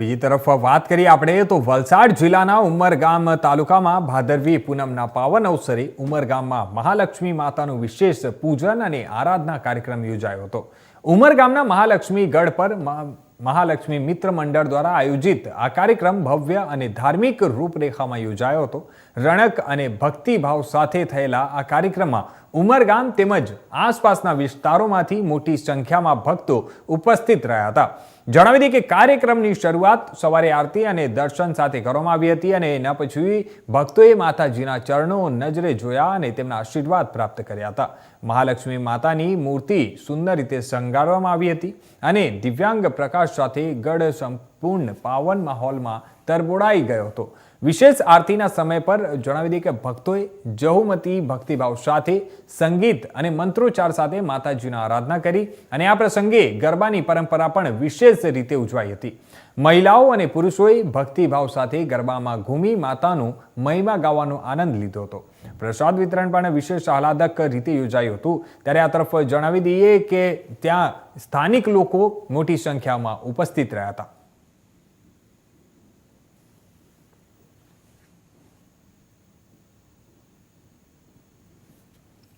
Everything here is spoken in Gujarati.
બીજી તરફ વાત કરીએ આપણે, તો વલસાડ જિલ્લાના ઉમરગામ તાલુકામાં ભાદરવી પૂનમના પાવન અવસરે ઉમરગામમાં મહાલક્ષ્મી માતાનું વિશેષ પૂજન અને આરાધના કાર્યક્રમ યોજાયો હતો. ઉમરગામના મહાલક્ષ્મી ગઢ પર મહાલક્ષ્મી મિત્ર મંડળ દ્વારા આયોજિત આ કાર્યક્રમ ભવ્ય અને ધાર્મિક રૂપરેખામાં યોજાયો હતો. રણક અને ભક્તિભાવ સાથે થયેલા આ કાર્યક્રમમાં ઉમરગામ તેમજ આસપાસના વિસ્તારોમાંથી મોટી સંખ્યામાં ભક્તો ઉપસ્થિત રહ્યા હતા. જણાવી દઈએ કે કાર્યક્રમની શરૂઆત સવારે આરતી અને દર્શન સાથે કરવામાં આવી હતી અને એના પછી ભક્તોએ માતાજીના ચરણો નજરે જોયા અને તેમના આશીર્વાદ પ્રાપ્ત કર્યા હતા. મહાલક્ષ્મી માતાની મૂર્તિ સુંદર રીતે શણગારવામાં આવી હતી અને દિવ્યાંગ પ્રકાશ સાથે ગઢ સંપૂર્ણ પાવન માહોલમાં તરબોળાઈ ગયો હતો. વિશેષ આરતીના સમય પર જણાવી દઈએ કે ભક્તોએ જહુમતી, ભક્તિભાવ સાથે સંગીત અને મંત્રોચ્ચાર સાથે માતાજીના આરાધના કરી અને આ પ્રસંગે ગરબાની પરંપરા પણ વિશેષ રીતે ઉજવાઈ હતી. મહિલાઓ અને પુરુષોએ ભક્તિભાવ સાથે ગરબામાં ઘૂમી માતાનું મહિમા ગાવાનો આનંદ લીધો હતો. પ્રસાદ વિતરણ પણ વિશેષ આહલાદક રીતે યોજાયું હતું. ત્યારે આ તરફ જણાવી દઈએ કે ત્યાં સ્થાનિક લોકો મોટી સંખ્યામાં ઉપસ્થિત રહ્યા હતા.